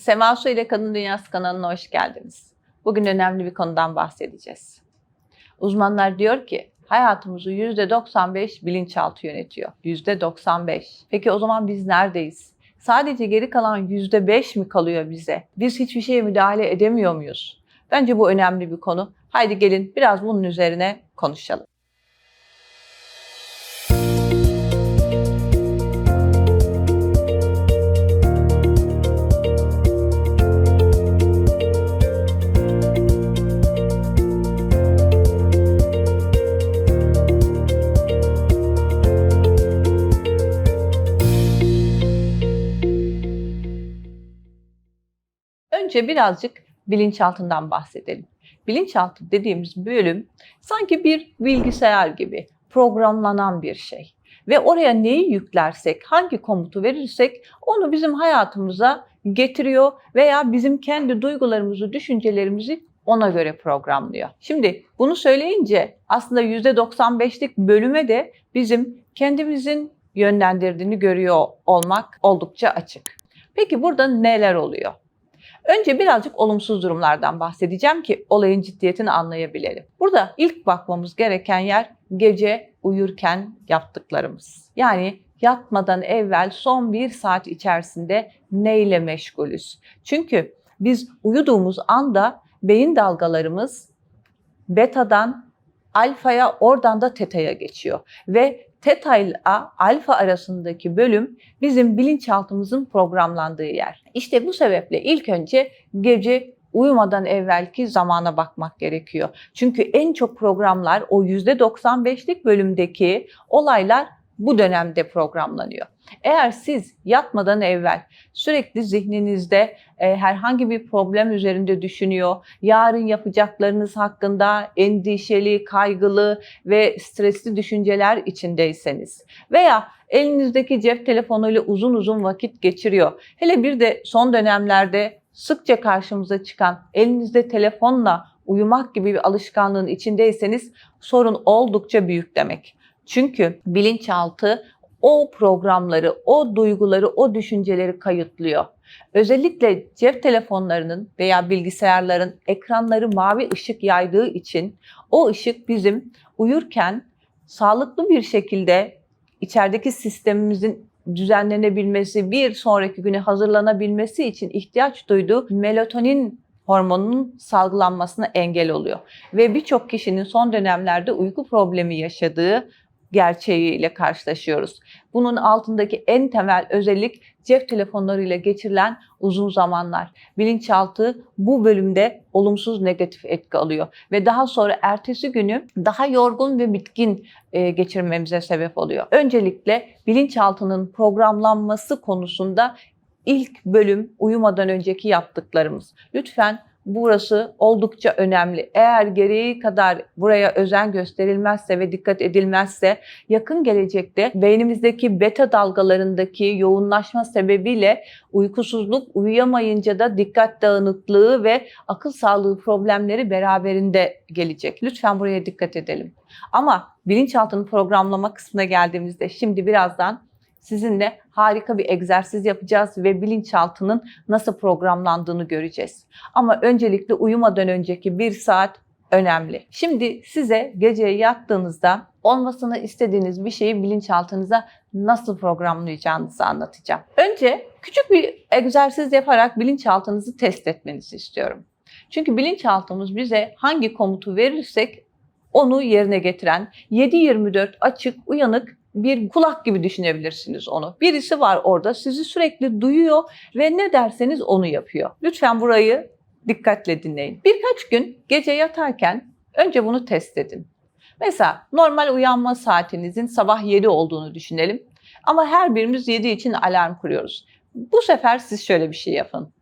Sema Su ile Kadın Dünyası kanalına hoş geldiniz. Bugün önemli bir konudan bahsedeceğiz. Uzmanlar diyor ki hayatımızı %95 bilinçaltı yönetiyor. %95. Peki o zaman biz neredeyiz? Sadece geri kalan %5 mi kalıyor bize? Biz hiçbir şeye müdahale edemiyor muyuz? Bence bu önemli bir konu. Haydi gelin biraz bunun üzerine konuşalım. Önce birazcık bilinçaltından bahsedelim. Bilinçaltı dediğimiz bölüm sanki bir bilgisayar gibi programlanan bir şey. Ve oraya neyi yüklersek, hangi komutu verirsek onu bizim hayatımıza getiriyor veya bizim kendi duygularımızı, düşüncelerimizi ona göre programlıyor. Şimdi bunu söyleyince aslında %95'lik bölüme de bizim kendimizin yönlendirdiğini görüyor olmak oldukça açık. Peki burada neler oluyor? Önce birazcık olumsuz durumlardan bahsedeceğim ki olayın ciddiyetini anlayabilelim. Burada ilk bakmamız gereken yer gece uyurken yaptıklarımız. Yani yatmadan evvel son bir saat içerisinde neyle meşgulüz? Çünkü biz uyuduğumuz anda beyin dalgalarımız betadan alfaya oradan da teta'ya geçiyor. Ve teta ile alfa arasındaki bölüm bizim bilinçaltımızın programlandığı yer. İşte bu sebeple ilk önce gece uyumadan evvelki zamana bakmak gerekiyor. Çünkü en çok programlar o %95'lik bölümdeki olaylar bu dönemde programlanıyor. Eğer siz yatmadan evvel sürekli zihninizde e, herhangi bir problem üzerinde düşünüyor, yarın yapacaklarınız hakkında endişeli, kaygılı ve stresli düşünceler içindeyseniz veya elinizdeki cep telefonuyla uzun uzun vakit geçiriyor. Hele bir de son dönemlerde sıkça karşımıza çıkan elinizde telefonla uyumak gibi bir alışkanlığın içindeyseniz sorun oldukça büyük demek. Çünkü bilinçaltı o programları, o duyguları, o düşünceleri kayıtlıyor. Özellikle cep telefonlarının veya bilgisayarların ekranları mavi ışık yaydığı için o ışık bizim uyurken sağlıklı bir şekilde içerideki sistemimizin düzenlenebilmesi, bir sonraki güne hazırlanabilmesi için ihtiyaç duyduğu melatonin hormonunun salgılanmasına engel oluyor. Ve birçok kişinin son dönemlerde uyku problemi yaşadığı gerçeğiyle karşılaşıyoruz. Bunun altındaki en temel özellik cep telefonlarıyla geçirilen uzun zamanlar. Bilinçaltı bu bölümde olumsuz negatif etki alıyor ve daha sonra ertesi günü daha yorgun ve bitkin e, geçirmemize sebep oluyor. Öncelikle bilinçaltının programlanması konusunda ilk bölüm uyumadan önceki yaptıklarımız. Lütfen burası oldukça önemli. Eğer gereği kadar buraya özen gösterilmezse ve dikkat edilmezse yakın gelecekte beynimizdeki beta dalgalarındaki yoğunlaşma sebebiyle uykusuzluk, uyuyamayınca da dikkat dağınıklığı ve akıl sağlığı problemleri beraberinde gelecek. Lütfen buraya dikkat edelim. Ama bilinçaltını programlama kısmına geldiğimizde şimdi birazdan sizinle harika bir egzersiz yapacağız ve bilinçaltının nasıl programlandığını göreceğiz. Ama öncelikle uyumadan önceki bir saat önemli. Şimdi size gece yattığınızda olmasını istediğiniz bir şeyi bilinçaltınıza nasıl programlayacağınızı anlatacağım. Önce küçük bir egzersiz yaparak bilinçaltınızı test etmenizi istiyorum. Çünkü bilinçaltımız bize hangi komutu verirsek onu yerine getiren 7-24 açık, uyanık bir kulak gibi düşünebilirsiniz onu. Birisi var orada sizi sürekli duyuyor ve ne derseniz onu yapıyor. Lütfen burayı dikkatle dinleyin. Birkaç gün gece yatarken önce bunu test edin. Mesela normal uyanma saatinizin sabah 7 olduğunu düşünelim. Ama her birimiz 7 için alarm kuruyoruz. Bu sefer siz şöyle bir şey yapın.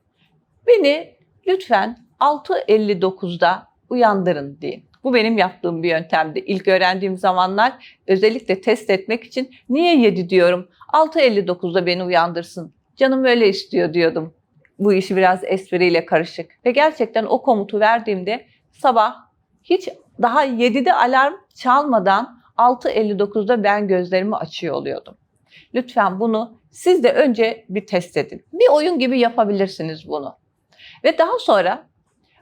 Beni lütfen 6.59'da uyandırın deyin. Bu benim yaptığım bir yöntemdi. İlk öğrendiğim zamanlar özellikle test etmek için niye 7 diyorum? 6.59'da beni uyandırsın. Canım öyle istiyor diyordum. Bu işi biraz espriyle karışık. Ve gerçekten o komutu verdiğimde sabah hiç daha 7'de alarm çalmadan 6.59'da ben gözlerimi açıyor oluyordum. Lütfen bunu siz de önce bir test edin. Bir oyun gibi yapabilirsiniz bunu. Ve daha sonra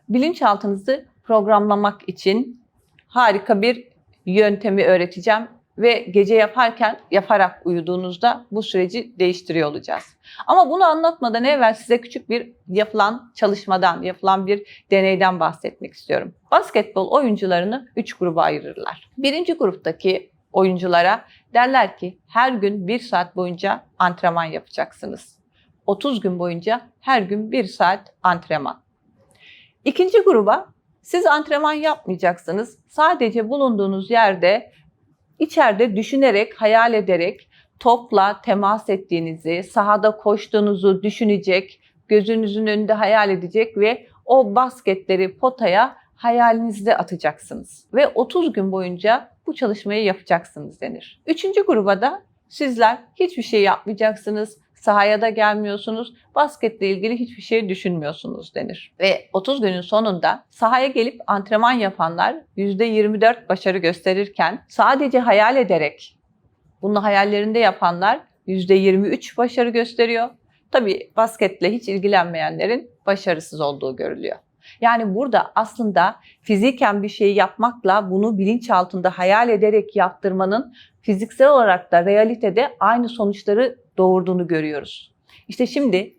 bilinçaltınızı programlamak için harika bir yöntemi öğreteceğim ve gece yaparken yaparak uyuduğunuzda bu süreci değiştiriyor olacağız. Ama bunu anlatmadan evvel size küçük bir yapılan çalışmadan, yapılan bir deneyden bahsetmek istiyorum. Basketbol oyuncularını 3 gruba ayırırlar. Birinci gruptaki oyunculara derler ki her gün 1 saat boyunca antrenman yapacaksınız. 30 gün boyunca her gün 1 saat antrenman. İkinci gruba siz antrenman yapmayacaksınız. Sadece bulunduğunuz yerde içeride düşünerek, hayal ederek topla temas ettiğinizi, sahada koştuğunuzu düşünecek, gözünüzün önünde hayal edecek ve o basketleri potaya hayalinizde atacaksınız. Ve 30 gün boyunca bu çalışmayı yapacaksınız denir. Üçüncü gruba da sizler hiçbir şey yapmayacaksınız, sahaya da gelmiyorsunuz, basketle ilgili hiçbir şey düşünmüyorsunuz denir. Ve 30 günün sonunda sahaya gelip antrenman yapanlar %24 başarı gösterirken sadece hayal ederek bunu hayallerinde yapanlar %23 başarı gösteriyor. Tabii basketle hiç ilgilenmeyenlerin başarısız olduğu görülüyor. Yani burada aslında fiziken bir şeyi yapmakla bunu bilinç altında hayal ederek yaptırmanın fiziksel olarak da realitede aynı sonuçları doğurduğunu görüyoruz. İşte şimdi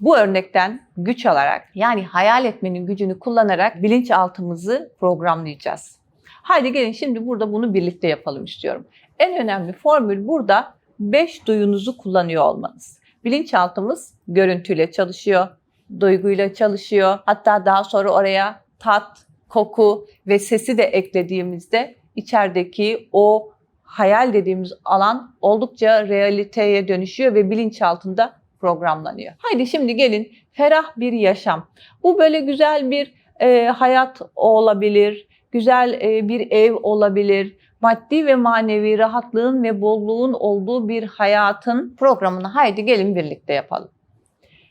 bu örnekten güç alarak yani hayal etmenin gücünü kullanarak bilinçaltımızı programlayacağız. Haydi gelin şimdi burada bunu birlikte yapalım istiyorum. En önemli formül burada 5 duyunuzu kullanıyor olmanız. Bilinçaltımız görüntüyle çalışıyor, duyguyla çalışıyor. Hatta daha sonra oraya tat, koku ve sesi de eklediğimizde içerideki o hayal dediğimiz alan oldukça realiteye dönüşüyor ve bilinçaltında programlanıyor. Haydi şimdi gelin ferah bir yaşam. Bu böyle güzel bir e, hayat olabilir, güzel e, bir ev olabilir, maddi ve manevi rahatlığın ve bolluğun olduğu bir hayatın programını haydi gelin birlikte yapalım.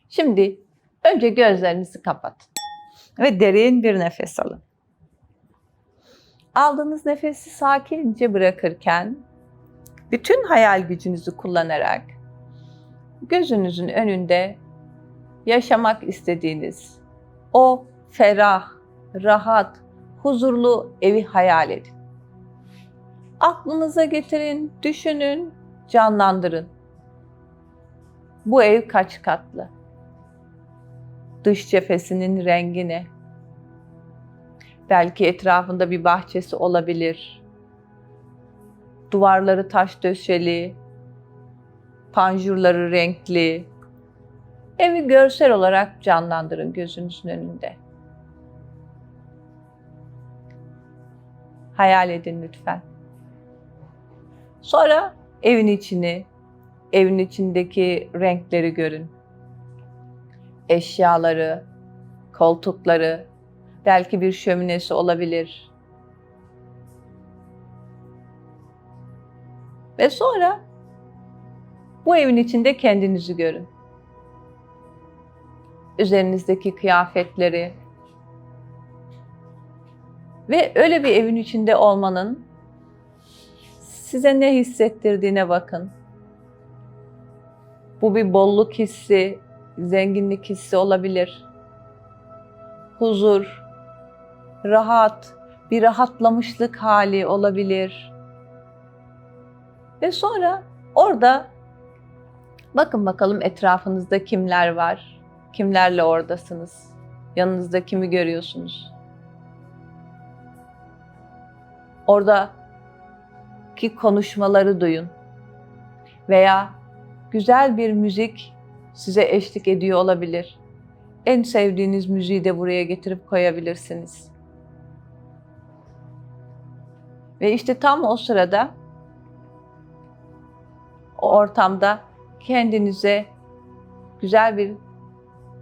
Şimdi önce gözlerinizi kapatın ve derin bir nefes alın. Aldığınız nefesi sakince bırakırken bütün hayal gücünüzü kullanarak gözünüzün önünde yaşamak istediğiniz o ferah, rahat, huzurlu evi hayal edin. Aklınıza getirin, düşünün, canlandırın. Bu ev kaç katlı? Dış cephesinin rengi ne? Belki etrafında bir bahçesi olabilir. Duvarları taş döşeli, panjurları renkli. Evi görsel olarak canlandırın gözünüzün önünde. Hayal edin lütfen. Sonra evin içini, evin içindeki renkleri görün. Eşyaları, koltukları, belki bir şöminesi olabilir. Ve sonra bu evin içinde kendinizi görün. Üzerinizdeki kıyafetleri ve öyle bir evin içinde olmanın size ne hissettirdiğine bakın. Bu bir bolluk hissi, zenginlik hissi olabilir. Huzur, rahat, bir rahatlamışlık hali olabilir. Ve sonra orada bakın bakalım etrafınızda kimler var? Kimlerle oradasınız? Yanınızda kimi görüyorsunuz? Orada ki konuşmaları duyun. Veya güzel bir müzik size eşlik ediyor olabilir. En sevdiğiniz müziği de buraya getirip koyabilirsiniz. Ve işte tam o sırada o ortamda kendinize güzel bir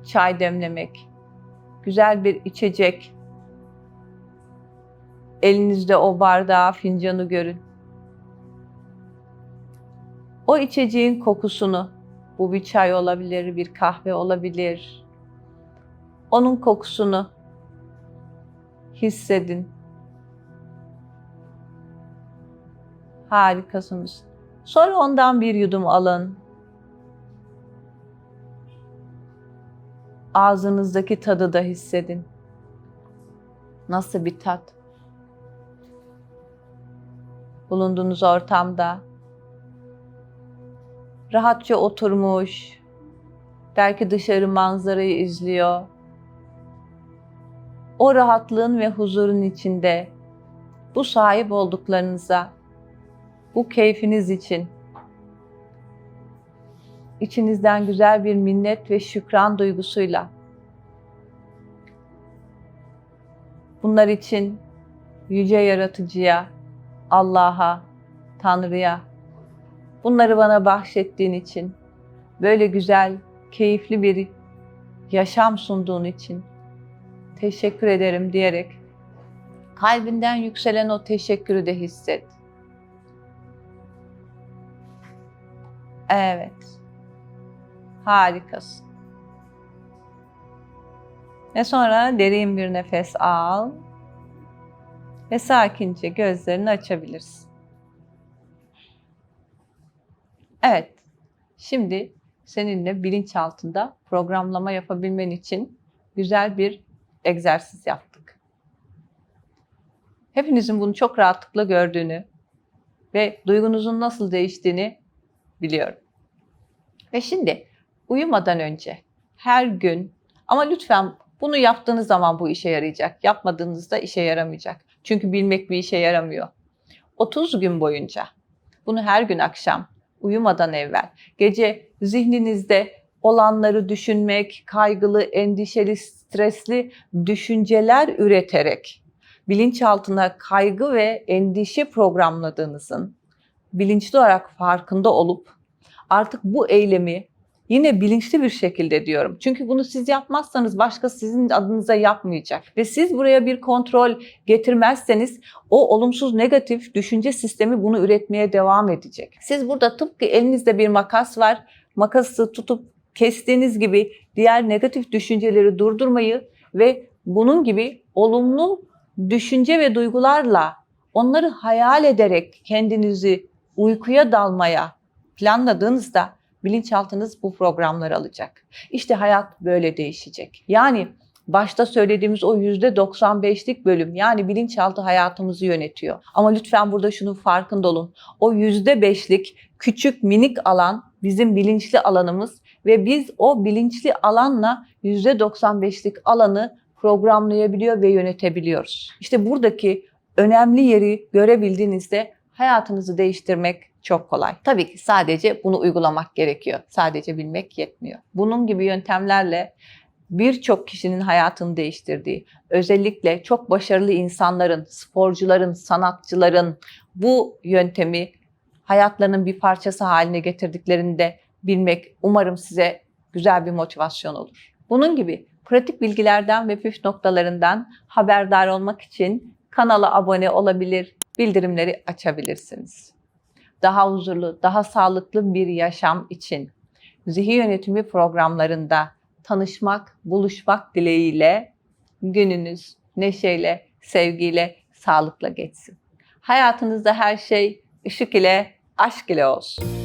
çay demlemek, güzel bir içecek, elinizde o bardağı, fincanı görün. O içeceğin kokusunu, bu bir çay olabilir, bir kahve olabilir. Onun kokusunu hissedin. Harikasınız. Sonra ondan bir yudum alın. Ağzınızdaki tadı da hissedin. Nasıl bir tat? Bulunduğunuz ortamda rahatça oturmuş, belki dışarı manzarayı izliyor. O rahatlığın ve huzurun içinde bu sahip olduklarınıza, bu keyfiniz için içinizden güzel bir minnet ve şükran duygusuyla bunlar için yüce yaratıcıya, Allah'a, Tanrı'ya bunları bana bahşettiğin için böyle güzel, keyifli bir yaşam sunduğun için teşekkür ederim diyerek kalbinden yükselen o teşekkürü de hisset. Evet. Harikasın. Ve sonra derin bir nefes al ve sakince gözlerini açabilirsin. Evet. Şimdi seninle bilinçaltında programlama yapabilmen için güzel bir egzersiz yaptık. Hepinizin bunu çok rahatlıkla gördüğünü ve duygunuzun nasıl değiştiğini biliyorum. Ve şimdi uyumadan önce her gün ama lütfen bunu yaptığınız zaman bu işe yarayacak. Yapmadığınızda işe yaramayacak. Çünkü bilmek bir işe yaramıyor. 30 gün boyunca bunu her gün akşam uyumadan evvel. Gece zihninizde olanları düşünmek, kaygılı, endişeli, stresli düşünceler üreterek bilinçaltına kaygı ve endişe programladığınızın bilinçli olarak farkında olup artık bu eylemi yine bilinçli bir şekilde diyorum. Çünkü bunu siz yapmazsanız başka sizin adınıza yapmayacak. Ve siz buraya bir kontrol getirmezseniz o olumsuz negatif düşünce sistemi bunu üretmeye devam edecek. Siz burada tıpkı elinizde bir makas var. Makası tutup kestiğiniz gibi diğer negatif düşünceleri durdurmayı ve bunun gibi olumlu düşünce ve duygularla onları hayal ederek kendinizi uykuya dalmaya planladığınızda bilinçaltınız bu programları alacak. İşte hayat böyle değişecek. Yani başta söylediğimiz o %95'lik bölüm yani bilinçaltı hayatımızı yönetiyor. Ama lütfen burada şunun farkında olun. O %5'lik küçük minik alan bizim bilinçli alanımız ve biz o bilinçli alanla %95'lik alanı programlayabiliyor ve yönetebiliyoruz. İşte buradaki önemli yeri görebildiğinizde hayatınızı değiştirmek çok kolay. Tabii ki sadece bunu uygulamak gerekiyor. Sadece bilmek yetmiyor. Bunun gibi yöntemlerle birçok kişinin hayatını değiştirdiği, özellikle çok başarılı insanların, sporcuların, sanatçıların bu yöntemi hayatlarının bir parçası haline getirdiklerinde bilmek umarım size güzel bir motivasyon olur. Bunun gibi pratik bilgilerden ve püf noktalarından haberdar olmak için kanala abone olabilir, bildirimleri açabilirsiniz. Daha huzurlu, daha sağlıklı bir yaşam için zihin yönetimi programlarında tanışmak, buluşmak dileğiyle gününüz neşeyle, sevgiyle, sağlıkla geçsin. Hayatınızda her şey ışık ile, aşk ile olsun.